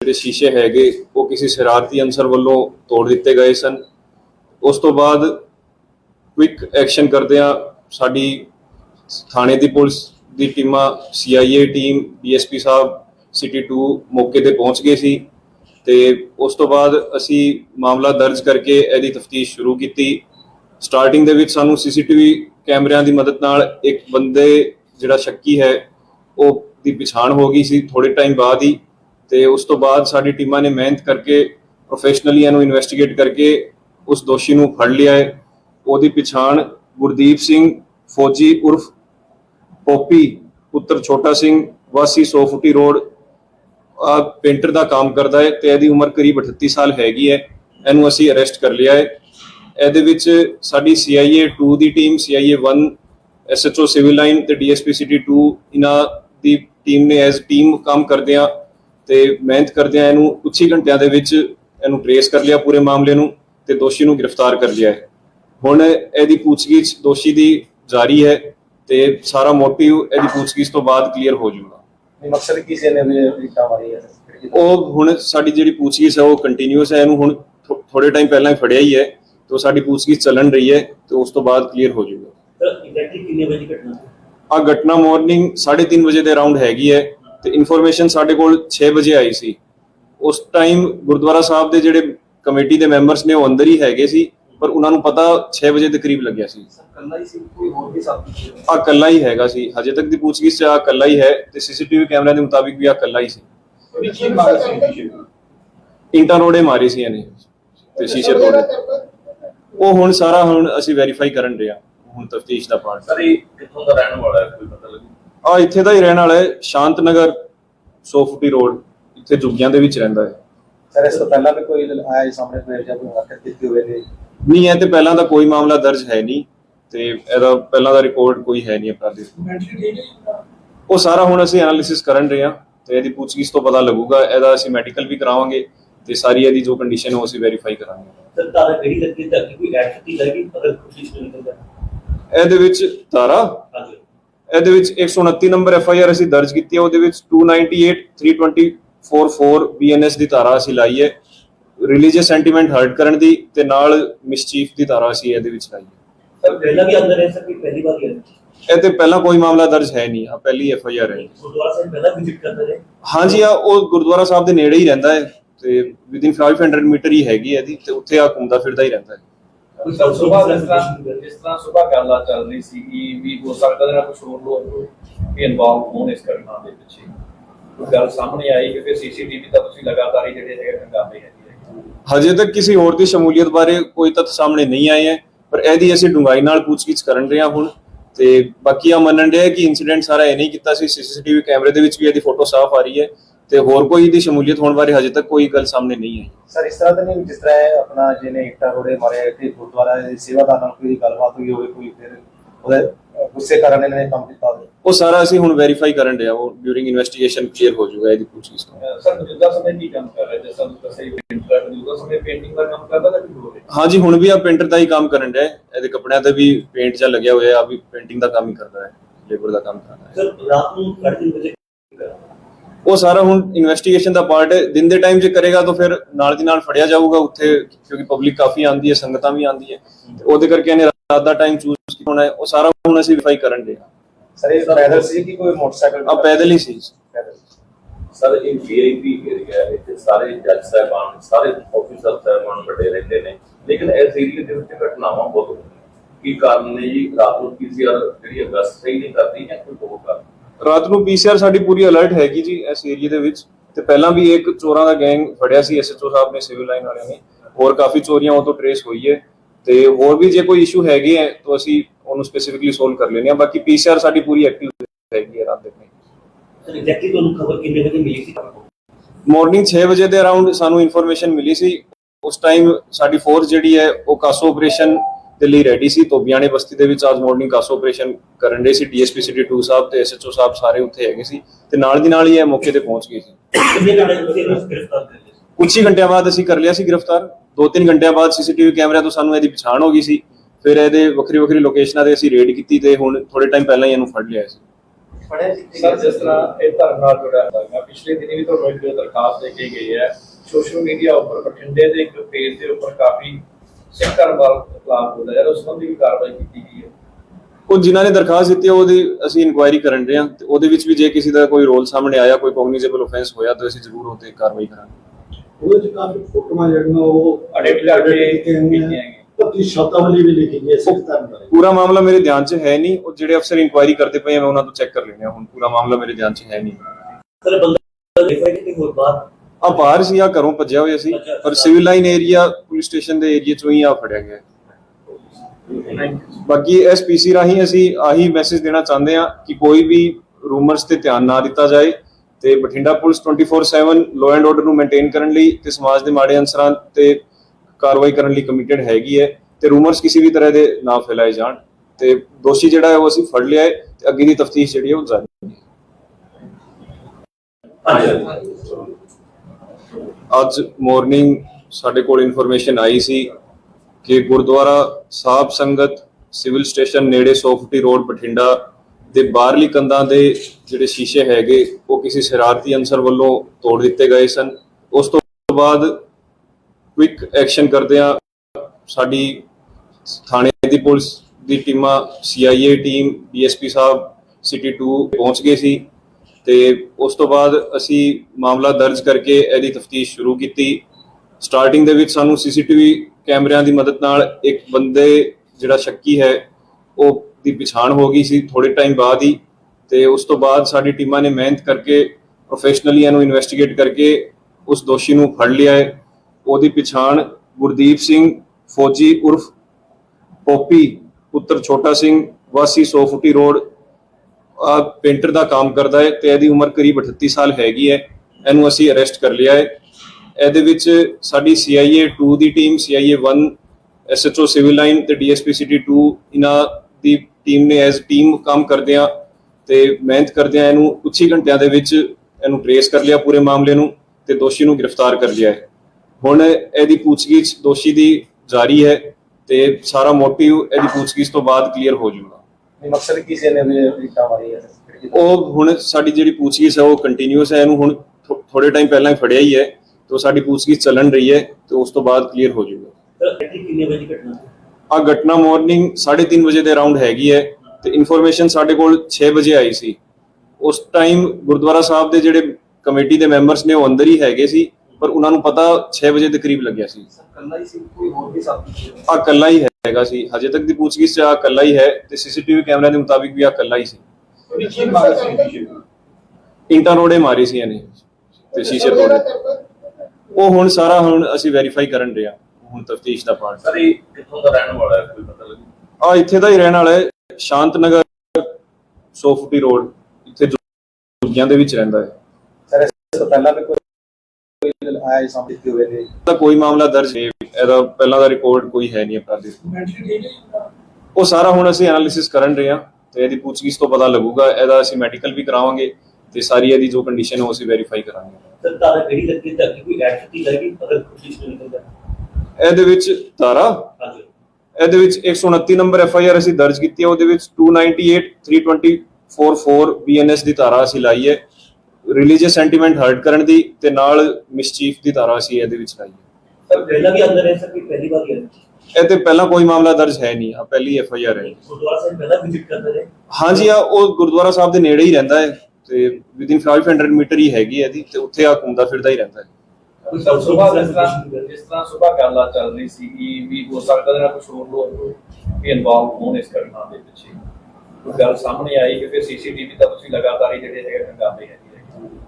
ਜਿਹੜੇ ਸ਼ੀਸ਼ੇ ਹੈਗੇ, ਉਹ ਕਿਸੇ ਸ਼ਰਾਰਤੀ ਅਨਸਰ ਵੱਲੋਂ ਤੋੜ ਦਿੱਤੇ ਗਏ ਸਨ। ਉਸ ਤੋਂ ਬਾਅਦ ਕੁਇਕ ਐਕਸ਼ਨ ਕਰਦਿਆਂ ਸਾਡੀ ਥਾਣੇ ਦੀ ਪੁਲਿਸ ਦੀ ਟੀਮਾਂ CIA team DSP sahib city 2 ਮੌਕੇ ਤੇ ਪਹੁੰਚ ਗਏ ਸੀ ਤੇ ਉਸ ਤੋਂ ਬਾਅਦ ਅਸੀਂ ਮਾਮਲਾ ਦਰਜ ਕਰਕੇ ਇਹਦੀ ਤਫਤੀਸ਼ ਸ਼ੁਰੂ ਕੀਤੀ। ਸਟਾਰਟਿੰਗ ਦੇ ਵਿੱਚ ਸਾਨੂੰ ਸੀਸੀਟੀਵੀ ਕੈਮਰਿਆਂ ਦੀ ਮਦਦ ਨਾਲ ਇੱਕ ਬੰਦੇ ਜਿਹੜਾ ਸ਼ੱਕੀ ਹੈ, ਉਹ ਦੀ ਪਛਾਣ ਹੋ ਗਈ ਸੀ ਥੋੜੇ ਟਾਈਮ ਬਾਅਦ ਹੀ। ਤੇ ਉਸ ਤੋਂ ਬਾਅਦ ਸਾਡੀ ਟੀਮਾਂ ਨੇ ਮਿਹਨਤ ਕਰਕੇ ਪ੍ਰੋਫੈਸ਼ਨਲੀ ਇਹਨੂੰ ਇਨਵੈਸਟੀਗੇਟ ਕਰਕੇ ਉਸ ਦੋਸ਼ੀ ਨੂੰ ਫੜ ਲਿਆ ਹੈ। ਉਹਦੀ ਪਛਾਣ ਗੁਰਦੀਪ ਸਿੰਘ, ਫੌਜੀ ਉਰਫ ਪੋਪੀ, ਪੁੱਤਰ ਛੋਟਾ ਸਿੰਘ, ਵਾਸੀ 100 ਫੁੱਟੀ ਰੋਡ। ਆ ਪੇਂਟਰ ਦਾ ਕੰਮ ਕਰਦਾ ਹੈ ਤੇ ਇਹਦੀ ਉਮਰ ਕਰੀਬ 38 ਸਾਲ ਹੈਗੀ ਹੈ। ਇਹਨੂੰ ਅਸੀਂ ਅਰੈਸਟ ਕਰ ਲਿਆ ਹੈ। ਇਹਦੇ ਵਿੱਚ ਸਾਡੀ CIA 2 ਦੀ team CIA 1 SHO civil line ਤੇ DSP ਸਿਟੀ 2 ਇਹਨਾਂ ਦੀ ਟੀਮ ਨੇ ਐਜ਼ ਟੀਮ ਕੰਮ ਕਰਦਿਆਂ ਤੇ ਮਿਹਨਤ ਕਰਦਿਆਂ ਇਹਨੂੰ ਕੁਝ ਹੀ ਘੰਟਿਆਂ ਦੇ ਵਿੱਚ ਇਹਨੂੰ ਟ੍ਰੇਸ ਕਰ ਲਿਆ ਪੂਰੇ ਮਾਮਲੇ ਨੂੰ ਤੇ ਦੋਸ਼ੀ ਨੂੰ ਗ੍ਰਿਫਤਾਰ ਕਰ ਲਿਆ ਹੈ। ਹੁਣ ਇਹਦੀ ਪੁੱਛਗਿੱਛ ਦੋਸ਼ੀ ਦੀ ਜਾਰੀ ਹੈ ਤੇ ਸਾਰਾ ਮੋਟਿਵ ਇਹਦੀ ਪੁੱਛਗਿੱਛ ਤੋਂ ਬਾਅਦ ਕਲੀਅਰ ਹੋ ਜਾਊਗਾ। ਮਕਸਦ ਕੀ ਸੀ ਨੇ ਵੀ ਰਿਟਾ ਮਾਰੀ ਹੈ ਉਹ ਹੁਣ ਸਾਡੀ ਜਿਹੜੀ ਪੁੱਛਗਿੱਛ ਹੈ ਉਹ ਕੰਟੀਨਿਊਸ ਹੈ ਇਹਨੂੰ ਹੁਣ ਥੋੜੇ ਟਾਈਮ ਪਹਿਲਾਂ ਹੀ ਫੜਿਆ ਹੀ ਹੈ ਤੇ ਸਾਡੀ ਪੁੱਛਗਿੱਛ ਚੱਲਣ ਰਹੀ ਹੈ ਤੇ ਉਸ ਤੋਂ ਬਾਅਦ ਕਲੀਅਰ ਹੋ ਜਾਊਗਾ। ਸਰ ਐਗਜ਼ੈਕਟਲੀ ਕਿੰਨੇ ਵਜੇ ਘਟਨਾ? ਸੀ? ਆ ਘਟਨਾ ਮਾਰਨਿੰਗ 3:30 ਵਜੇ ਦੇ ਅਰਾਊਂਡ ਹੈਗੀ ਹੈ। ਤੇ ਇਨਫੋਰਮੇਸ਼ਨ ਸਾਡੇ ਕੋਲ 6 ਵਜੇ ਆਈ ਸੀ। ਉਸ ਟਾਈਮ ਗੁਰਦੁਆਰਾ ਸਾਹਿਬ ਦੇ ਜਿਹੜੇ ਕਮੇਟੀ ਦੇ ਮੈਂਬਰਸ ਨੇ ਉਹ ਅੰਦਰ ਹੀ ਹੈਗੇ ਸੀ ਪਰ ਉਹਨਾਂ ਨੂੰ ਪਤਾ 6 ਵਜੇ ਦੇ ਕਰੀਬ ਲੱਗਿਆ ਸੀ। ਕੱਲਾ ਹੀ ਸੀ ਕੋਈ ਹੋਰ ਵੀ ਸਾਥੀ ਆ ਕੱਲਾ ਹੀ ਹੈਗਾ ਸੀ। ਹਜੇ ਤੱਕ ਦੀ ਪੁੱਛਗਿੱਛ ਆ ਕੱਲਾ ਹੀ ਹੈ ਤੇ ਸੀਸੀਟੀਵੀ ਕੈਮਰਾ ਦੇ ਮੁਤਾਬਿਕ ਵੀ ਆ ਕੱਲਾ ਹੀ ਸੀ। ਕੀ ਮਾਰ ਸੀ? ਇੰਟਾ ਰੋੜੇ ਮਾਰੀ ਸੀ ਇਹਨੇ। ਤੇ ਸ਼ੀਸ਼ੇ ਤੋੜੇ। ਉਹ ਹੁਣ ਸਾਰਾ ਹੁਣ ਅਸੀਂ ਵੈਰੀਫਾਈ ਕਰਨ ਰਿਹਾ ਹੁਣ ਤਫਤੀਸ਼ ਦਾ ਪਾਰਟ ਸਰ ਇਹ ਕਿੱਥੋਂ ਦਾ ਰਹਿਣ ਵਾਲਾ ਹੈ? ਕੋਈ ਪਤਾ ਲੱਗੂ ਆ ਇੱਥੇ ਦਾ ਹੀ ਰਹਿਣ ਵਾਲਾ ਹੈ ਸ਼ਾਂਤ ਨਗਰ 100 ਫੁੱਟੀ ਰੋਡ ਇੱਥੇ ਜੁਗੀਆਂ ਦੇ ਵਿੱਚ ਰਹਿੰਦਾ ਹੈ। ਸਰ ਇਸ ਤੋਂ ਪਹਿਲਾਂ ਵੀ ਕੋਈ ਆਇਆ ਇਸ ਸਾਹਮਣੇ ਕੋਈ ਜਾਂ ਕੋਈ ਹਰਕਤ ਕੀਤੀ ਹੋਵੇ ਨੇ ਨਹੀਂ ਇਹ ਤੇ ਪਹਿਲਾਂ ਦਾ ਕੋਈ ਮਾਮਲਾ ਦਰਜ ਹੈ ਨਹੀਂ ਤੇ ਇਹਦਾ ਪਹਿਲਾਂ ਦਾ ਰਿਕਾਰਡ ਕੋਈ ਹੈ ਨਹੀਂ ਅਪਰਾਧੀ ਉਹ ਸਾਰਾ ਹੁਣ ਅਸੀਂ ਐਨਾਲਿਸਿਸ ਕਰਨ ਰਹੇ ਹਾਂ ਤੇ ਇਹਦੀ ਪੁੱਛਗਿੱਛ ਤੋਂ ਪਤਾ ਲੱਗੂਗਾ ਇਹਦਾ ਅਸੀਂ ਮੈਡੀਕਲ ਵੀ ਕਰਾਵਾਂਗੇ ਤੇ ਸਾਰੀ ਇਹਦੀ ਜੋ ਕੰਡੀਸ਼ਨ ਹੈ ਉਹ ਅਸੀਂ ਵੈਰੀਫਾਈ ਕਰਾਂਗੇ। ਸਰ ਤਾਰਾ ਕਿਹੜੀ ਲੱਗੀ ਤਾਂ ਕੋਈ ਐਕਟ ਲੱਗੀ ਅਗਰ ਪੁਲਿਸ ਨੂੰ ਨਿਕਲਦਾ? ਇਹਦੇ ਵਿੱਚ ਧਾਰਾ ਹਾਂਜੀ। ਇਹਦੇ ਵਿੱਚ 129 ਨੰਬਰ ਐਫ ਆਈ ਆਰ ਅਸੀਂ ਦਰਜ ਕੀਤੀ ਹੈ ਉਹਦੇ ਵਿੱਚ 298 324 ਬੀਐਨਐਸ ਦੀ ਧਾਰਾ ਅਸੀਂ ਲਾਈ ਹੈ। ਰਿਲੀਜੀਅਸ ਸੈਂਟੀਮੈਂਟ ਹਰਟ ਕਰਨ ਦੀ ਤੇ ਨਾਲ ਮਿਸਚੀਫ ਦੀ ਧਾਰਾ ਅਸੀਂ ਇਹਦੇ ਵਿੱਚ ਲਾਈ ਹੈ। ਸਰ ਪਹਿਲਾਂ ਵੀ ਅੰਦਰ ਹੈ ਸਰ ਪਹਿਲੀ ਵਾਰ ਹੀ ਹੈ ਇਹ ਤੇ ਪਹਿਲਾਂ ਕੋਈ ਮਾਮਲਾ ਦਰਜ ਹੈ ਨਹੀਂ ਆ ਪਹਿਲੀ ਐਫ ਆਈ ਆਰ ਹੈ। ਗੁਰਦੁਆਰਾ ਸਾਹਿਬ ਪਹਿਲਾਂ ਵਿਜ਼ਿਟ ਕਰਦਾ ਹੈ ਹਾਂਜੀ ਆ ਉਹ ਗੁਰਦੁਆਰਾ ਸਾਹਿਬ ਦੇ ਨੇੜੇ ਹੀ ਰਹਿੰਦਾ ਹੈ ਤੇ ਵਿਦਿਨ 500 ਮੀਟਰ ਹੀ ਹੈਗੀ ਹੈ ਇਹਦੀ ਤੇ ਉੱਥੇ ਆ ਘੁੰਮਦਾ ਫਿਰਦਾ ਹੀ ਰਹਿੰਦਾ ਹੈ। ਸਰ ਸੁਬਾਹ ਜਿਸ ਤਰ੍ਹਾਂ ਜਿਸ ਤਰ੍ਹਾਂ ਸੁਬਾਹ ਗੱਲਾਂ ਚੱਲ ਰਹੀ ਸੀ ਵੀ ਹੋ ਸਕਦਾ ਨਾ ਕੁਝ ਹੋਰ ਲੋਕ ਵੀ ਇਨਵੋਲਵ ਹੋਣ ਇਸ ਘਟਨਾ ਦੇ ਪਿੱਛੇ। ਕੋਈ ਗੱਲ ਸਾਹਮਣੇ ਆਈ ਕਿਉਂਕਿ ਸੀਸੀਟੀਵੀ ਤਾਂ ਤੁਸੀਂ ਲਗਾਤਾਰ ਹੀ ਜਿਹੜੇ ਹੈਗੇ ਹੰਗਾਮੇ ਹੈਗੇ ਹੈਗੇ। ਹਜੇ ਤੱਕ ਕਿਸੇ ਹੋਰ ਦੀ ਸ਼ਮੂਲੀਅਤ ਬਾਰੇ ਕੋਈ ਤੱਥ ਸਾਹਮਣੇ ਨਹੀਂ ਆਏ ਹੈ ਪਰ ਇਹਦੀ ਅਸੀਂ ਡੂੰਘਾਈ ਨਾਲ ਪੁੱਛਗਿੱਛ ਕਰਨ ਰਹੇ ਹਾਂ ਹੁਣ। ਤੇ ਬਾਕੀ ਆ ਮੰਨਣ ਰਿਹਾ ਕਿ ਇਨਸੀਡੈਂਟ ਸਾਰਾ ਇਹ ਨਹੀਂ ਕੀਤਾ ਸੀ ਸੀਸੀਟੀਵੀ ਕੈਮਰੇ ਦੇ ਵਿੱਚ ਵੀ ਇਹਦੀ ਫੋਟੋ ਸਾਫ਼ ਆ ਰਹੀ ਹੈ। ਤੇ ਹੋਰ ਕੋਈ ਦੀ ਸ਼ਮੂਲੀਅਤ ਹੋਣ ਬਾਰੇ ਹਜੇ ਤੱਕ ਕੋਈ ਗੱਲ ਸਾਹਮਣੇ ਨਹੀਂ ਆਈ। ਸਰ ਇਸ ਤਰ੍ਹਾਂ ਤਾਂ ਨਹੀਂ ਜਿਸ ਤਰ੍ਹਾਂ ਇਹ ਆਪਣਾ ਜਿਹਨੇ ਇੱਟਾਂ ਰੋੜੇ ਮਾਰੇ ਤੇ ਗੁਰਦੁਆਰਾ ਦੇ ਸੇਵਾਦਾਰ ਨਾਲ ਕੋਈ ਗੱਲਬਾਤ ਹੋਈ ਹੋਵੇ ਕੋਈ ਫਿਰ ਉਹਦੇ ਗੁੱਸੇ ਕਾਰਨ ਇਹਨਾਂ ਨੇ ਕੰਮ ਕੀਤਾ ਹੋਵੇ। ਉਹ ਸਾਰਾ ਅਸੀਂ ਹੁਣ ਵੈਰੀਫਾਈ ਕਰਨ ਰਿਹਾ ਉਹ ਡਿਊਰਿੰਗ ਇਨਵੈਸਟੀਗੇਸ਼ਨ ਕਲੀਅਰ ਹੋ ਜਾਊਗਾ ਇਹਦੀ ਪੁੱਛਗਿੱਛ ਤੋਂ। ਅਹ ਸਰ ਮੌਜੂਦਾ ਸਮੇਂ ਕੀ ਕੰਮ ਕਰ ਰਹੇ? ਜਿਸ ਤੁਸੀਂ ਸਹੀ ਪੇਂਟਰ ਮੌਜੂਦਾ ਸਮੇਂ ਪੇਂਟਿੰਗ ਦਾ ਕੰਮ ਕਰਦਾ ਜਾਂ ਕੋਈ ਹੋਰ? ਹੈ ਹਾਂਜੀ ਹੁਣ ਵੀ ਆ ਪੇਂਟਰ ਦਾ ਹੀ ਕੰਮ ਕਰਨ ਰਿਹਾ ਹੈ। ਇਹਦੇ ਕੱਪੜਿਆਂ ਤੇ ਵੀ ਪੇਂਟ ਜਾਂ ਲੱਗਿਆ ਹੋਇਆ ਆ ਵੀ ਪੇਂਟਿੰਗ ਦਾ ਕੰਮ ਹੀ ਕਰਦਾ ਹੈ ਲੇਬਰ ਦਾ ਕੰਮ ਕਰਦਾ ਹੈ। ਸਰ ਰਾਤ ਨੂੰ 3:30 ਵਜੇ ਉਹ ਸਾਰਾ ਹੁਣ ਇਨਵੈਸਟੀਗੇਸ਼ਨ ਦਾ ਪਾਰਟ ਹੈ। ਦਿਨ ਦੇ ਟਾਈਮ ਜੇ ਕਰੇਗਾ ਤਾਂ ਫਿਰ ਨਾਲ ਦੀ ਨਾਲ ਫੜਿਆ ਜਾਊਗਾ ਉੱਥੇ ਕਿਉਂਕਿ ਪਬਲਿਕ ਕਾਫੀ ਆਂਦੀ ਹੈ ਸੰਗਤਾਂ ਵੀ ਆਂਦੀ ਹੈ। ਤੇ ਉਹਦੇ ਕਰਕੇ ਇਹਨੇ ਰਾਤ ਦਾ ਟਾਈਮ ਚੂਜ਼ ਕੀਤਾ ਹੋਣਾ ਹੈ। ਉਹ ਸਾਰਾ ਹੁਣ ਅਸੀਂ ਵੈਰੀਫਾਈ ਕਰਨ ਦੇ ਸਰ ਇਹ ਪੈਦਲ ਸੀ ਕਿ ਕੋਈ ਮੋਟਰਸਾਈਕਲ ਆ ਪੈਦਲ ਹੀ ਸੀ। ਸਰ ਇਹ ਵੀਆਈਪੀ ਏਰੀਆ ਹੈ। ਇੱਥੇ ਸਾਰੇ ਜੱਜ ਸਾਹਿਬਾਨ ਸਾਰੇ ਆਫੀਸਰ ਸਾਹਿਬਾਨ ਵੱਡੇ ਰਹਿੰਦੇ ਨੇ। ਲੇਕਿਨ ਇਸ ਏਰੀਆ ਦੇ ਵਿੱਚ ਘਟਨਾਵਾਂ ਬਹੁਤ ਹੁੰਦੀਆਂ ਕੀ ਕਾਰਨ ਨੇ ਜੀ? ਰਾਤ ਨੂੰ ਪੀਸੀਆਰ ਜਿਹੜੀ ਅਗਸਤ ਸਹੀ ਨਹੀਂ ਕਰਦੀ ਜਾਂ ਕੋਈ ਹੋਰ ਕਾਰਨ? ਰਾਤ ਨੂੰ ਪੀਸੀਆਰ ਸਾਡੀ ਪੂਰੀ ਅਲਰਟ ਹੈਗੀ ਜੀ ਇਸ ਏਰੀਆ ਦੇ ਵਿੱਚ। ਤੇ ਪਹਿਲਾਂ ਵੀ ਇੱਕ ਚੋਰਾਂ ਦਾ ਗੈਂਗ ਫੜਿਆ ਸੀ ਐਸਐਚਓ ਸਾਹਿਬ ਨੇ ਸਿਵਲ ਲਾਈਨ ਵਾਲਿਆਂ ਨੇ। ਹੋਰ ਕਾਫੀ ਚੋਰੀਆਂ ਉਹ ਤੋਂ ਟਰੇਸ ਹੋਈ ਹੈ। ਤੇ ਹੋਰ ਵੀ ਜੇ ਕੋਈ ਇਸ਼ੂ ਹੈਗੇ ਹੈ ਤਾਂ ਅਸੀਂ ਉਹਨੂੰ ਸਪੈਸੀਫਿਕਲੀ ਸੋਲਵ ਕਰ ਲੈਂਦੇ ਹਾਂ। ਬਾਕੀ ਪੀਸੀਆਰ ਸਾਡੀ ਪੂਰੀ ਐਕਟਿਵ ਹੈਗੀ ਹੈ ਰਾਤ ਦੇ ਸਰ ਐਗਜ਼ੈਕਟਲੀ ਤੁਹਾਨੂੰ ਖਬਰ ਕਿੰਨੇ ਵਜੇ ਮਿਲੀ ਸੀ? ਮਾਰਨਿੰਗ 6 ਵਜੇ ਦੇ ਅਰਾਊਂਡ ਸਾਨੂੰ ਇਨਫੋਰਮੇਸ਼ਨ ਮਿਲੀ ਸੀ। ਉਸ ਟਾਈਮ ਸਾਡੀ ਫੋਰਸ ਜਿਹੜੀ ਹੈ ਉਹ ਕਾਸੋ ਆਪਰੇਸ਼ਨ ਦੇ ਲਈ ਰੈਡੀ ਸੀ ਤੋਬਿਆਣੇ ਬਸਤੀ ਦੇ ਵਿੱਚ ਅੱਜ ਮਾਰਨਿੰਗ ਕਾਸੋ ਆਪਰੇਸ਼ਨ ਕਰਨ ਦੇ ਸੀ ਡੀਐਸਪੀ ਸਿਟੀ 2 ਸਾਹਿਬ ਤੇ ਐਸਐਚਓ ਸਾਹਿਬ ਸਾਰੇ ਉੱਥੇ ਹੈਗੇ ਸੀ ਤੇ ਨਾਲ ਦੀ ਨਾਲ ਹੀ ਇਹ ਮੌਕੇ ਤੇ ਪਹੁੰਚ ਗਏ ਸੀ। ਕੁਝ ਹੀ ਘੰਟਿਆਂ ਬਾਅਦ ਅਸੀਂ ਕਰ ਲਿਆ ਸੀ ਗ੍ਰਿਫਤਾਰ। ਦੋ ਤਿੰਨ ਘੰਟਿਆਂ ਬਾਅਦ ਸੀਸੀਟੀਵੀ ਕੈਮਰਿਆਂ ਤੋਂ ਸਾਨੂੰ ਇਹਦੀ ਪਛਾਣ ਹੋ ਗਈ ਸੀ। ਫਿਰ ਇਹਦੇ ਵੱਖਰੀ ਵੱਖਰੀ ਲੋਕੇਸ਼ਨਾਂ ਤੇ ਅਸੀਂ ਰੇਡ ਕੀਤੀ ਤੇ ਹੁਣ ਥੋੜੇ ਟਾਈਮ ਪਹਿਲਾਂ ਹੀ ਇਹਨੂੰ ਫੜ ਲਿਆ ਸੀ। ਪੜਿਆ ਸਰ ਜਿਸ ਤਰ੍ਹਾਂ ਇਹ ਧਰਮ ਨਾਲ ਜੁੜਿਆ ਹੈਗਾ ਪਿਛਲੇ ਦਿਨੀ ਵੀ ਤੁਹਾਨੂੰ ਇੱਕ ਦਰਖਾਸਤ ਦੇ ਕੇ ਗਈ ਹੈ ਸੋਸ਼ਲ ਮੀਡੀਆ ਉੱਪਰ ਬਠਿੰਡੇ ਦੇ ਇੱਕ ਪੇਜ ਦੇ ਉੱਪਰ ਕਾਫੀ ਸਿੱਖ ਧਰਮ ਵਾਲ ਖਿਲਾਫ ਬੋਲਿਆ ਜਾ ਰਿਹਾ ਉਸ ਸੰਬੰਧੀ ਵੀ ਕਾਰਵਾਈ ਕੀਤੀ ਗਈ ਹੈ। ਉਹ ਜਿਨ੍ਹਾਂ ਨੇ ਦਰਖਾਸਤ ਦਿੱਤੀ ਹੈ ਉਹਦੀ ਅਸੀਂ ਇਨਕੁਆਇਰੀ ਕਰਨ ਰਹੇ ਹਾਂ ਤੇ ਉਹਦੇ ਵਿੱਚ ਵੀ ਜੇ ਕਿਸੇ ਦਾ ਕੋਈ ਰੋਲ ਸਾਹਮਣੇ ਆਇਆ ਕੋਈ ਕੌਗਨੀਜ਼ੇਬਲ ਆਫੈਂਸ ਹੋਇਆ ਤਾਂ ਅਸੀਂ ਜ਼ਰੂਰ ਉਹ ਤੇ ਕਾਰਵਾਈ ਕਰਾਂਗੇ। ਉਹਦੇ ਚ ਕਾਫੀ ਫੋਟੋਆਂ ਜਿਹੜੀਆਂ ਉਹ Edit ਕਰਕੇ ਕੀਤੀਆਂ ਕੀਤੀਆਂ ਗਈਆਂ। ਗਈਆਂ। ਪਤੀ ਸ਼ਬਦਾਵਲੀ ਵੀ ਲਿਖੀ ਗਈ ਹੈ ਸਿੱਖ ਧਰਮ ਬਾਰੇ ਪੂਰਾ ਮਾਮਲਾ ਮੇਰੇ ਧਿਆਨ 'ਚ ਹੈ ਨਹੀਂ। ਉਹ ਜਿਹੜੇ ਅਫਸਰ ਇਨਕੁਆਇਰੀ ਕਰਦੇ ਪਏ ਆ ਮੈਂ ਉਹਨਾਂ ਤੋਂ ਚੈੱਕ ਕਰ ਲੈਂਦੇ ਹਾਂ। ਹੁਣ ਪੂਰਾ ਮਾਮਲਾ ਮੇਰੇ ਧਿਆਨ 'ਚ ਹੈ ਨਹੀਂ। ਸਰ ਬੰਦਾ ਦੇਖਿਆ ਕਿ ਹੋਰ ਬਾਤ ਆ ਬਾਹਰ ਸੀ ਆ ਘਰੋਂ ਭੱਜਿਆ ਹੋਇਆ ਸੀ। ਪਰ civil line area police station ਦੇ ਏਰੀਆ 'ਚੋਂ ਹੀ ਆ ਫੜਿਆ ਗਿਆ। ਬਾਕੀ ਐਸਪੀਸੀ ਰਾਹੀਂ ਅਸੀਂ ਆਹੀ ਮੈਸੇਜ ਦੇਣਾ ਚਾਹੁੰਦੇ ਹਾਂ ਕਿ ਕੋਈ ਵੀ ਰੂਮਰਸ ਤੇ ਧਿਆਨ ਨਾ ਦਿੱਤਾ ਜਾਏ ਤੇ Bathinda police 24/7 law and order ਨੂੰ ਮੇਨਟੇਨ ਕਰਨ ਲਈ ਤੇ ਸਮਾਜ ਦੇ ਮਾੜੇ ਅਨਸਰਾਂ ਤੇ ਕਾਰਵਾਈ ਕਰਨ ਲਈ ਕਮਿਟਡ ਹੈਗੀ ਹੈ ਤੇ ਰੂਮਰਸ ਕਿਸੇ ਵੀ ਤਰ੍ਹਾਂ ਦੇ ਨਾ ਫੈਲਾਏ ਜਾਣ ਤੇ ਦੋਸ਼ੀ ਜਿਹੜਾ ਹੈ ਉਹ ਅਸੀਂ ਫੜ ਲਿਆ ਹੈ ਤੇ ਅੱਗੇ ਦੀ ਤਫਤੀਸ਼ ਜਿਹੜੀ ਹੈ ਉਹ ਜਾਰੀ ਹੈ। ਅੱਜ ਮਾਰਨਿੰਗ ਸਾਡੇ ਕੋਲ ਇਨਫੋਰਮੇਸ਼ਨ ਆਈ ਸੀ ਕਿ ਗੁਰਦੁਆਰਾ ਸਾਹਿਬ ਸੰਗਤ ਸਿਵਲ ਸਟੇਸ਼ਨ ਨੇੜੇ ਸੋਫਟੀ ਰੋਡ ਬਠਿੰਡਾ ਦੇ ਬਾਹਰਲੀ ਕੰਧਾਂ ਦੇ ਜਿਹੜੇ ਸ਼ੀਸ਼ੇ ਹੈਗੇ, ਉਹ ਕਿਸੇ ਸ਼ਰਾਰਤੀ ਅਨਸਰ ਵੱਲੋਂ ਤੋੜ ਦਿੱਤੇ ਗਏ ਸਨ। ਉਸ ਤੋਂ ਬਾਅਦ ਕੁਇਕ ਐਕਸ਼ਨ ਕਰਦਿਆਂ ਸਾਡੀ ਥਾਣੇ ਦੀ ਪੁਲਿਸ ਦੀ ਟੀਮਾਂ CIA team DSP sahib city 2 ਪਹੁੰਚ ਗਏ ਸੀ। ਤੇ ਉਸ ਤੋਂ ਬਾਅਦ ਅਸੀਂ ਮਾਮਲਾ ਦਰਜ ਕਰਕੇ ਇਹਦੀ ਤਫਤੀਸ਼ ਸ਼ੁਰੂ ਕੀਤੀ। ਸਟਾਰਟਿੰਗ ਦੇ ਵਿੱਚ ਸਾਨੂੰ ਸੀਸੀਟੀਵੀ ਕੈਮਰਿਆਂ ਦੀ ਮਦਦ ਨਾਲ ਇੱਕ ਬੰਦੇ ਜਿਹੜਾ ਸ਼ੱਕੀ ਹੈ, ਉਹ ਦੀ ਪਛਾਣ ਹੋ ਗਈ ਸੀ ਥੋੜੇ ਟਾਈਮ ਬਾਅਦ ਹੀ ਤੇ ਉਸ ਤੋਂ ਬਾਅਦ ਸਾਡੀ ਟੀਮਾਂ ਨੇ ਮਿਹਨਤ ਕਰਕੇ ਪ੍ਰੋਫੈਸ਼ਨਲੀ ਇਹਨੂੰ ਇਨਵੈਸਟੀਗੇਟ ਕਰਕੇ ਉਸ ਦੋਸ਼ੀ ਨੂੰ ਫੜ ਲਿਆ ਹੈ। ਉਹਦੀ ਪਛਾਣ ਗੁਰਦੀਪ ਸਿੰਘ, ਫੌਜੀ ਉਰਫ ਪੋਪੀ, ਪੁੱਤਰ ਛੋਟਾ ਸਿੰਘ, ਵਾਸੀ 100 ਫੁੱਟੀ ਰੋਡ ਪੇਂਟਰ ਦਾ ਕੰਮ ਕਰਦਾ ਹੈ ਤੇ ਇਹਦੀ ਉਮਰ ਕਰੀਬ 38 ਸਾਲ ਹੈਗੀ ਹੈ। ਇਹਨੂੰ ਅਸੀਂ ਅਰੈਸਟ ਕਰ ਲਿਆ ਹੈ। ਇਹਦੇ ਵਿੱਚ ਸਾਡੀ CIA 2 ਦੀ team CIA 1 SHO civil line ਤੇ DSP ਸਿਟੀ 2 ਇਹਨਾਂ ਦੀ ਟੀਮ ਨੇ ਐਜ਼ ਟੀਮ ਕੰਮ ਕਰਦਿਆਂ ਤੇ ਮਿਹਨਤ ਕਰਦਿਆਂ ਇਹਨੂੰ ਕੁਝ ਹੀ ਘੰਟਿਆਂ ਦੇ ਵਿੱਚ ਇਹਨੂੰ ਟ੍ਰੇਸ ਕਰ ਲਿਆ ਪੂਰੇ ਮਾਮਲੇ ਨੂੰ ਤੇ ਦੋਸ਼ੀ ਨੂੰ ਗ੍ਰਿਫਤਾਰ ਕਰ ਲਿਆ ਹੈ। ਹੁਣ ਇਹਦੀ ਪੁੱਛਗਿੱਛ ਦੋਸ਼ੀ ਦੀ ਜਾਰੀ ਹੈ ਤੇ ਸਾਰਾ ਮੋਟਿਵ ਇਹਦੀ ਪੁੱਛਗਿੱਛ ਤੋਂ ਬਾਅਦ ਕਲੀਅਰ ਹੋ ਜਾਊਗਾ। ਮਕਸਦ ਕੀ ਸੀ ਨੇ ਵੀ ਇੱਟਾਂ ਮਾਰੀ ਹੈ ਉਹ ਹੁਣ ਸਾਡੀ ਜਿਹੜੀ ਪੁੱਛਗਿੱਛ ਹੈ ਉਹ ਕੰਟੀਨਿਊਸ ਹੈ ਇਹਨੂੰ ਹੁਣ ਥੋੜੇ ਟਾਈਮ ਪਹਿਲਾਂ ਹੀ ਫੜਿਆ ਹੀ ਹੈ ਤੇ ਸਾਡੀ ਪੁੱਛਗਿੱਛ ਚੱਲਣ ਰਹੀ ਹੈ ਤੇ ਉਸ ਤੋਂ ਬਾਅਦ ਕਲੀਅਰ ਹੋ ਜਾਊਗਾ। ਸਰ ਐਡੀ ਕਿੰਨੇ ਵਜੇ ਘਟਨਾ ਆ ਘਟਨਾ ਮਾਰਨਿੰਗ 3:30 ਵਜੇ ਦੇ ਅਰਾਊਂਡ ਹੈਗੀ ਹੈ ਤੇ ਇਨਫੋਰਮੇਸ਼ਨ ਸਾਡੇ ਕੋਲ 6 ਵਜੇ ਆਈ ਸੀ। ਉਸ ਟਾਈਮ ਗੁਰਦੁਆਰਾ ਸਾਹਿਬ ਦੇ ਜਿਹੜੇ ਕਮੇਟੀ ਦੇ ਮੈਂਬਰਸ ਨੇ ਉਹ ਅੰਦਰ ਹੀ ਹੈਗੇ ਸੀ ਪਰ ਉਹਨਾਂ ਨੂੰ ਪਤਾ 6 ਵਜੇ ਦੇ ਕਰੀਬ ਲੱਗਿਆ ਸੀ। ਕੱਲਾ ਹੀ ਸੀ ਕੋਈ ਹੋਰ ਵੀ ਸਾਥੀ ਆ ਕੱਲਾ ਹੀ। ਹੈਗਾ ਸੀ। ਹਜੇ ਤੱਕ ਦੀ ਪੁੱਛਗਿੱਛ 'ਚ ਆ ਕੱਲਾ ਹੀ ਹੈ ਤੇ ਸੀਸੀਟੀਵੀ ਕੈਮਰਾ ਦੇ ਮੁਤਾਬਿਕ ਵੀ ਆ ਕੱਲਾ ਹੀ ਸੀ। ਇੰਟਾ ਰੋੜੇ ਮਾਰੀ ਸੀ ਇਹਨੇ ਤੇ ਸ਼ੀਸ਼ੇ ਤੋੜੇ। ਉਹ ਹੁਣ ਸਾਰਾ ਹੁਣ ਅਸੀਂ ਵੈਰੀਫਾਈ ਕਰਨ ਰਹੇ ਹਾਂ ਹੁਣ ਤਫਤੀਸ਼ ਦਾ ਪਾਰਟ ਸਰ ਇਹ ਕਿੱਥੋਂ ਦਾ ਰਹਿਣ ਵਾਲਾ ਹੈ? ਕੋਈ ਪਤਾ ਲੱਗੂ? ਆ ਇੱਥੇ ਦਾ ਹੀ ਰਹਿਣ ਵਾਲਾ ਹੈ ਸ਼ਾਂਤ ਨਗਰ 100 ਫੁੱਟੀ ਰੋਡ ਇੱਥੇ ਜੁਗੀਆਂ ਦੇ ਵਿੱਚ ਰਹਿੰਦਾ ਹੈ। ਸਰ ਇਸ ਤੋਂ ਪਹਿਲਾਂ ਵੀ ਕੋਈ ਕੋਈ ਆਇਆ ਸਾਹਮਣੇ ਹੋਏ ਨੇ ਕੋਈ ਮਾਮਲਾ ਦਰਜ ਨਹੀਂ ਇਹਦਾ ਪਹਿਲਾਂ ਦਾ ਰਿਕਾਰਡ ਕੋਈ ਹੈ ਨਹੀਂ ਅਪਰਾਧੀ ਉਹ ਸਾਰਾ ਹੁਣ ਅਸੀਂ ਐਨਾਲਿਸਿਸ ਕਰਨ ਰਹੇ ਹਾਂ ਤੇ ਇਹਦੀ ਪੁੱਛਗਿੱਛ ਤੋਂ ਪਤਾ ਲੱਗੂਗਾ ਇਹਦਾ ਅਸੀਂ ਮੈਡੀਕਲ ਵੀ ਕਰਾਵਾਂਗੇ ਤੇ ਸਾਰੀ ਇਹਦੀ ਜੋ ਕੰਡੀਸ਼ਨ ਹੈ ਉਹ ਅਸੀਂ ਵੈਰੀਫਾਈ ਕਰਾਂਗੇ। ਸਰ ਤਾਰਾ ਕਿਹੜੀ ਲੱਗੀ ਤਾਂ ਕਿ ਕੋਈ ਐਕਟ ਲੱਗੀ ਅਗਰ ਪੁਲਿਸ ਨੂੰ ਨਿਕਲਦਾ ਇਹਦੇ ਵਿੱਚ ਹਾਂਜੀ। ਇਹਦੇ ਵਿੱਚ 129 ਨੰਬਰ ਐਫ ਆਈ ਆਰ ਅਸੀਂ ਦਰਜ ਕੀਤੀ ਹੈ ਉਹਦੇ ਵਿੱਚ 298 324 ਬੀਐਨਐਸ ਦੀ ਧਾਰਾ ਅਸੀਂ ਲਾਈ ਹੈ। ਰਿਲੀਜੀਅਸ ਸੈਂਟੀਮੈਂਟ ਹਰਟ ਕਰਨ ਦੀ ਤੇ ਨਾਲ ਮਿਸਚੀਫ ਦੀ ਧਾਰਾ ਅਸੀਂ ਇਹਦੇ ਵਿੱਚ ਲਾਈ ਹੈ। ਪਹਿਲਾਂ ਵੀ ਅੰਦਰ ਹੈ ਸਰ ਕੋਈ ਪਹਿਲੀ ਵਾਰ ਹੀ ਹੈ ਇਹ ਤੇ ਪਹਿਲਾਂ ਕੋਈ ਮਾਮਲਾ ਦਰਜ ਹੈ ਨਹੀਂ ਆ ਪਹਿਲੀ ਐਫ ਆਈ ਆਰ ਹੈ। ਗੁਰਦੁਆਰਾ ਸਾਹਿਬ ਪਹਿਲਾਂ ਵਿਜ਼ਿਟ ਕਰਦਾ ਰਹੇ? ਹਾਂਜੀ ਆ ਉਹ ਗੁਰਦੁਆਰਾ ਸਾਹਿਬ ਦੇ ਨੇੜੇ ਹੀ ਰਹਿੰਦਾ ਹੈ ਤੇ ਵਿਦਿਨ 500 ਮੀਟਰ ਹੀ ਹੈਗੀ ਹੈ ਇਹਦੀ ਤੇ ਉੱਥੇ ਆ ਘੁੰਮਦਾ ਫਿਰਦਾ ਹੀ ਰਹਿੰਦਾ ਹੈ। ਸਰ ਸੁਬਾਹ ਜਿਸ ਤਰ੍ਹਾਂ ਜਿਸ ਤਰ੍ਹਾਂ ਸੁਬਾਹ ਗੱਲਾਂ ਚੱਲ ਰਹੀ ਸੀ ਵੀ ਹੋ ਸਕਦਾ ਜਿਹੜਾ ਕੁਝ ਹੋਰ ਲੋਕ ਵੀ ਇਨਵੋਲਵ ਹੋਣ ਇਸ ਘਟਨਾ ਦੇ ਪਿੱਛੇ। ਕੋਈ ਗੱਲ ਸਾਹਮਣੇ ਆਈ ਕਿਉਂਕਿ ਸੀਸੀਟੀਵੀ ਤਾਂ ਤੁਸੀਂ ਲਗਾਤਾਰ ਹੀ ਜਿਹੜੇ ਹੈਗੇ ਹੰਗਾਮੇ ਹੈਗੇ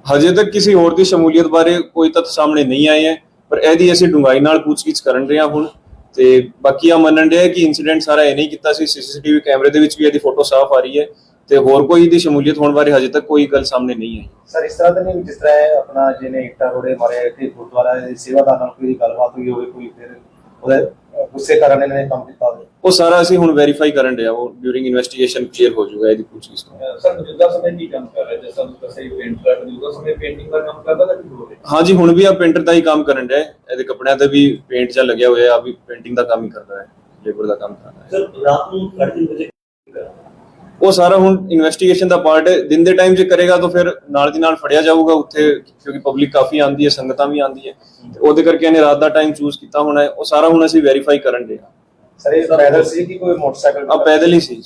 ਹਜੇ ਤੱਕ ਕਿਸੇ ਹੋਰ ਦੀ ਸ਼ਮੂਲੀਅਤ ਬਾਰੇ ਕੋਈ ਤੱਥ ਸਾਹਮਣੇ ਨਹੀਂ ਆਏ ਹੈ। ਪਰ ਇਹਦੀ ਅਸੀਂ ਡੂੰਘਾਈ ਨਾਲ ਪੁੱਛਗਿੱਛ ਕਰਨ ਰਹੇ ਹਾਂ ਹੁਣ ਤੇ ਬਾਕੀ ਆ ਮੰਨਣ ਰਿਹਾ ਕਿ ਇਨਸੀਡੈਂਟ ਸਾਰਾ ਇਹ ਨਹੀਂ ਕੀਤਾ ਸੀ ਸੀਸੀਟੀਵੀ ਕੈਮਰੇ ਦੇ ਵਿੱਚ ਵੀ ਇਹਦੀ ਫੋਟੋ ਸਾਫ਼ ਆ ਰਹੀ ਹੈ ਤੇ ਹੋਰ ਕੋਈ ਇਹਦੀ ਸ਼ਮੂਲੀਅਤ ਹੋਣ ਬਾਰੇ ਹਜੇ ਤੱਕ ਕੋਈ ਗੱਲ ਸਾਹਮਣੇ ਨਹੀਂ ਆਈ। ਸਰ, ਇਸ ਤਰ੍ਹਾਂ ਤਾਂ ਨਹੀਂ ਜਿਸ ਤਰ੍ਹਾਂ ਆਪਣਾ ਜਿਹਨੇ ਇੱਟਾਂ ਰੋੜੇ ਮਾਰੇ ਇੱਥੇ ਗੁਰਦੁਆਰਾ ਦੇ ਸੇਵਾਦਾਰ ਨਾਲ ਕੋਈ ਗੱਲਬਾਤ ਹੋਈ ਹੋਵੇ, ਕੋਈ ਫਿਰ ਉਹਦੇ ਗੁੱਸੇ ਕਾਰਨ ਇਹਨਾਂ ਨੇ ਕੰਮ ਕੀਤਾ ਹੋਵੇ। ਉਹ ਸਾਰਾ ਅਸੀਂ ਹੁਣ ਵੈਰੀਫਾਈ ਕਰਨ ਰਿਹਾ ਉਹ ਡਿਊਰਿੰਗ ਇਨਵੈਸਟੀਗੇਸ਼ਨ ਕਲੀਅਰ ਹੋ ਜਾਊਗਾ ਇਹਦੀ ਪੁੱਛਗਿੱਛ ਤੋਂ। ਅਹ ਸਰ ਮੌਜੂਦਾ ਸਮੇਂ ਕੀ ਕੰਮ ਕਰ ਰਿਹਾ ਜਿਸ ਤੁਸੀਂ ਦੱਸਿਆ ਪੇਂਟਰ ਹੈ ਮੌਜੂਦਾ ਸਮੇਂ ਪੇਂਟਿੰਗ ਦਾ ਕੰਮ ਕਰਦਾ ਕੋਈ ਹੋਰ? ਹੈ ਹਾਂਜੀ ਹੁਣ ਵੀ ਆ ਪੇਂਟਰ ਦਾ ਹੀ ਕੰਮ ਕਰਨ ਰਿਹਾ ਹੈ ਇਹਦੇ ਕੱਪੜਿਆਂ ਤੇ ਵੀ ਪੇਂਟ ਜਾਂ ਲੱਗਿਆ ਹੋਇਆ ਆ ਵੀ ਪੇਂਟਿੰਗ ਦਾ ਕੰਮ ਹੀ ਕਰਦਾ ਹੈ ਲੇਬਰ ਦਾ ਕੰਮ ਕਰਦਾ ਹੈ। ਸਰ ਰਾਤ ਨੂੰ 3:30 ਵਜੇ ਉਹ ਸਾਰਾ ਹੁਣ ਇਨਵੈਸਟੀਗੇਸ਼ਨ ਦਾ ਪਾਰਟ ਹੈ। ਦਿਨ ਦੇ ਟਾਈਮ ਜੇ ਕਰੇਗਾ ਤਾਂ ਫਿਰ ਨਾਲ ਦੀ ਨਾਲ ਫੜਿਆ ਜਾਊਗਾ ਉੱਥੇ ਕਿਉਂਕਿ ਪਬਲਿਕ ਕਾਫੀ ਆਂਦੀ ਹੈ ਸੰਗਤਾਂ ਵੀ ਆਂਦੀ ਹੈ। ਤੇ ਉਹਦੇ ਕਰਕੇ ਇਹਨੇ ਰਾਤ ਦਾ ਟਾਈਮ ਚੂਜ਼ ਕੀਤਾ ਹੋਣਾ ਹੈ। ਉਹ ਸਾਰਾ ਹੁਣ ਅਸੀਂ ਵੈਰੀਫਾਈ ਕਰਨ ਦੇ ਆ ਸਰ ਇਹ ਪੈਦਲ ਸੀ ਕਿ ਕੋਈ ਮੋਟਰਸਾਈਕਲ ਆ ਪੈਦਲ ਹੀ ਸੀ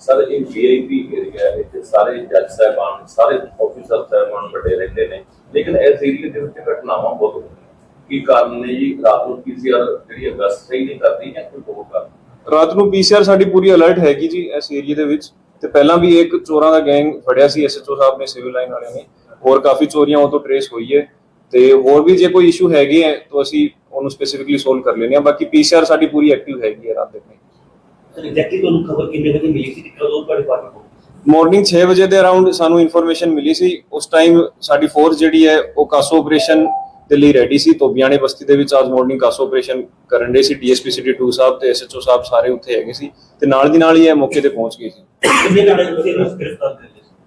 ਸਰ ਇਹ ਵੀਆਈਪੀ ਏਰੀਆ ਹੈ। ਇੱਥੇ ਸਾਰੇ ਜੱਜ ਸਾਹਿਬਾਨ ਸਾਰੇ ਆਫੀਸਰ ਸਾਹਿਬਾਨ ਵੱਡੇ ਰਹਿੰਦੇ ਨੇ। ਲੇਕਿਨ ਇਸ ਏਰੀਆ ਦੇ ਵਿੱਚ ਘਟਨਾਵਾਂ ਬਹੁਤ ਕੀ ਕਾਰਨ ਨੇ ਜੀ? ਰਾਤ ਨੂੰ ਪੀਸੀਆਰ ਜਿਹੜੀ ਅਗਸਤ ਸਹੀ ਨਹੀਂ ਕਰਦੀ ਜਾਂ ਕੋਈ ਹੋਰ ਕਾਰਨ? ਰਾਤ ਨੂੰ ਪੀਸੀਆਰ ਸਾਡੀ ਪੂਰੀ ਅਲਰਟ ਹੈਗੀ ਜੀ ਇਸ ਏਰੀਆ ਦੇ ਵਿੱਚ। ਤੇ ਪਹਿਲਾਂ ਵੀ ਇੱਕ ਚੋਰਾਂ ਦਾ ਗੈਂਗ ਫੜਿਆ ਸੀ ਐਸਐਚਓ ਸਾਹਿਬ ਨੇ ਸਿਵਲ ਲਾਈਨ ਵਾਲਿਆਂ ਨੇ। ਹੋਰ ਕਾਫੀ ਚੋਰੀਆਂ ਉਹ ਤੋਂ ਟਰੇਸ ਹੋਈ ਹੈ। ਤੇ ਹੋਰ ਵੀ ਜੇ ਕੋਈ ਇਸ਼ੂ ਹੈਗੇ ਹੈ ਤਾਂ ਅਸੀਂ ਉਹਨੂੰ ਸਪੈਸੀਫਿਕਲੀ ਸੋਲਵ ਕਰ ਲੈਂਦੇ ਹਾਂ। ਬਾਕੀ ਪੀਸੀਆਰ ਸਾਡੀ ਪੂਰੀ ਐਕਟਿਵ ਹੈਗੀ ਹੈ ਰਾਤ ਦੇ ਟਾਈਮ ਸਰ ਐਗਜ਼ੈਕਟਲੀ ਤੁਹਾਨੂੰ ਖਬਰ ਕਿੰਨੇ ਵਜੇ ਮਿਲੀ ਸੀ ਕਿ ਕਦੋਂ ਤੁਹਾਡੇ ਪਾਸ ਪਹੁੰਚੀ ਮਾਰਨਿੰਗ 6 ਵਜੇ ਦੇ ਅਰਾਊਂਡ ਸਾਨੂੰ ਇਨਫੋਰਮੇਸ਼ਨ ਮਿਲੀ ਸੀ। ਉਸ ਟਾਈਮ ਸਾਡੀ ਫੋਰਸ ਜਿਹੜੀ ਹੈ ਉਹ ਕਾਸੋ ਆਪਰੇਸ਼ਨ ਦੇ ਲਈ ਰੈਡੀ ਸੀ। ਤੋਬਿਆਣੇ ਬਸਤੀ ਦੇ ਵਿੱਚ ਅੱਜ ਮਾਰਨਿੰਗ ਕਾਸੋ ਆਪਰੇਸ਼ਨ ਕਰਨ ਦੇ ਸੀ। ਡੀਐਸਪੀ ਸਿਟੀ 2 ਸਾਹਿਬ ਤੇ ਐਸਐਚਓ ਸਾਹਿਬ ਸਾਰੇ ਉੱਥੇ ਹੈਗੇ ਸੀ ਤੇ ਨਾਲ ਦੀ ਨਾਲ ਹੀ ਇਹ ਮੌਕੇ ਤੇ ਪਹੁੰਚ ਗਏ ਸੀ।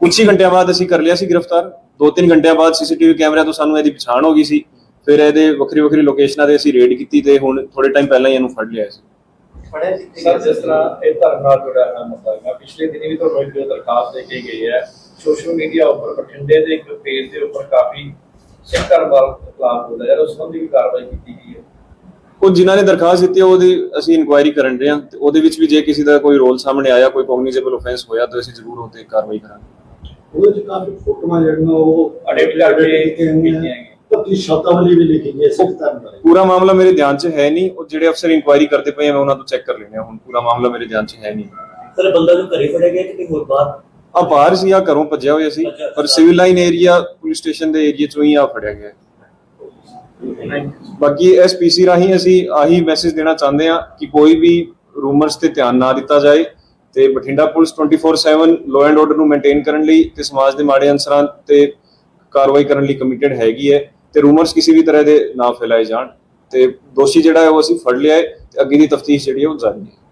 ਕੁਝ ਹੀ ਘੰਟਿਆਂ ਬਾਅਦ ਅਸੀਂ ਕਰ ਲਿਆ ਸੀ ਗ੍ਰਿਫਤਾਰ। ਦੋ ਤਿੰਨ ਘੰਟਿਆਂ ਬਾਅਦ ਸੀਸੀਟੀਵੀ ਕੈਮਰਿਆਂ ਤੋਂ ਸਾਨੂੰ ਇਹਦੀ ਪਛਾਣ ਹੋ ਗਈ ਸੀ। ਫਿਰ ਇਹਦੇ ਵੱਖਰੀ ਵੱਖਰੀ ਲੋਕੇਸ਼ਨਾਂ ਤੇ ਅਸੀਂ ਰੇਡ ਕੀਤੀ ਤੇ ਹੁਣ ਥੋੜੇ ਟਾਈਮ ਪਹਿਲਾਂ ਹੀ ਇਹਨੂੰ ਫੜ ਲਿਆ ਸੀ। ਫੜਿਆ ਸਰ ਜਿਸ ਤਰ੍ਹਾਂ ਇਹ ਧਰਮ ਨਾਲ ਜੁੜਿਆ ਹੋਇਆ ਮੁੱਦਾ ਹੈ ਪਿਛਲੇ ਦਿਨੀ ਵੀ ਤੁਹਾਨੂੰ ਇੱਕ ਦਰਖਾਸਤ ਦੇ ਕੇ ਗਈ ਹੈ। ਸੋਸ਼ਲ ਮੀਡੀਆ ਉੱਪਰ ਬਠਿੰਡੇ ਦੇ ਇੱਕ ਪੇਜ ਦੇ ਉੱਪਰ ਕਾਫੀ ਸਿੱਖ ਧਰਮ ਵਾਲ ਖਿਲਾਫ ਬੋਲਿਆ ਜਾ ਰਿਹਾ ਉਸ ਸੰਬੰਧੀ ਵੀ ਕਾਰਵਾਈ ਕੀਤੀ ਗਈ ਹੈ? ਉਹ ਜਿਨ੍ਹਾਂ ਨੇ ਦਰਖਾਸਤ ਦਿੱਤੀ ਹੈ ਉਹਦੀ ਅਸੀਂ ਇਨਕੁਆਇਰੀ ਕਰਨ ਰਹੇ ਹਾਂ ਤੇ ਉਹਦੇ ਵਿੱਚ ਵੀ ਜੇ ਕਿਸੇ ਦਾ ਕੋਈ ਰੋਲ ਸਾਹਮਣੇ ਆਇਆ ਕੋਈ ਕੌਗਨੀਜ਼ੇਬਲ ਆਫੈਂਸ ਹੋਇਆ ਤਾਂ ਅਸੀਂ ਜ਼ਰੂਰ ਉਹ ਤੇ ਕਾਰਵਾਈ ਕਰਾਂਗੇ। ਉਹਦੇ ਚ ਕਾਫੀ ਫੋਟੋਆਂ ਜਿਹੜੀਆਂ ਉਹ Edit ਕਰਕੇ ਕੀਤੀਆਂ ਗਈਆਂ। ਪਤੀ ਸ਼ਬਦਾਵਲੀ ਵੀ ਲਿਖੀ ਗਈ ਹੈ ਸਿੱਖ ਧਰਮ ਬਾਰੇ। ਪੂਰਾ ਮਾਮਲਾ ਮੇਰੇ ਧਿਆਨ 'ਚ ਹੈ ਨਹੀਂ ਉਹ ਜਿਹੜੇ ਅਫਸਰ ਇਨਕੁਆਇਰੀ ਕਰਦੇ ਪਏ ਆ ਮੈਂ ਉਹਨਾਂ ਤੋਂ ਚੈੱਕ ਕਰ ਲੈਣੇ ਹੁਣ ਪੂਰਾ ਮਾਮਲਾ ਮੇਰੇ ਧਿਆਨ 'ਚ ਹੈ ਨਹੀਂ। ਸਰ ਬੰਦਾ ਨੂੰ ਘਰੇ ਫੜਿਆ ਗਿਆ ਕਿ ਕੋਈ ਹੋਰ ਬਾਹਰ ਆ ਬਾਹਰ ਸੀ ਆ ਘਰੋਂ ਭੱਜਿਆ ਹੋਇਆ ਸੀ ਪਰ। Civil line area police station ਦੇ ਏਰੀਆ 'ਚੋਂ ਹੀ ਆ ਫੜਿਆ ਗਿਆ। ਬਾਕੀ ਇਸ ਪੀਸੀ ਰਾਹੀਂ ਅਸੀਂ ਆਹੀ ਮੈਸੇਜ ਦੇਣਾ ਚਾਹੁੰਦੇ ਹਾਂ ਕਿ ਕੋਈ ਵੀ ਰੂਮਰਸ ਤੇ ਧਿਆਨ ਨਾ ਦਿੱਤਾ ਜਾਏ ਤੇ Bathinda police 24/7 law and order ਨੂੰ ਮੇਨਟੇਨ ਕਰਨ ਲਈ ਤੇ ਸਮਾਜ ਦੇ ਮਾੜੇ ਅਨਸਰਾਂ ਤੇ ਕਾਰਵਾਈ ਕਰਨ ਲਈ ਕਮਿਟਡ ਹੈਗੀ ਹੈ ਤੇ ਰੂਮਰਸ ਕਿਸੇ ਵੀ ਤਰ੍ਹਾਂ ਦੇ ਨਾ ਫੈਲਾਏ ਜਾਣ ਤੇ ਦੋਸ਼ੀ ਜਿਹੜਾ ਹੈ ਉਹ ਅਸੀਂ ਫੜ ਲਿਆ ਹੈ ਤੇ ਅੱਗੇ ਦੀ ਤਫਤੀਸ਼ ਜਿਹੜੀ ਹੈ ਉਹ ਜਾਰੀ ਹੈ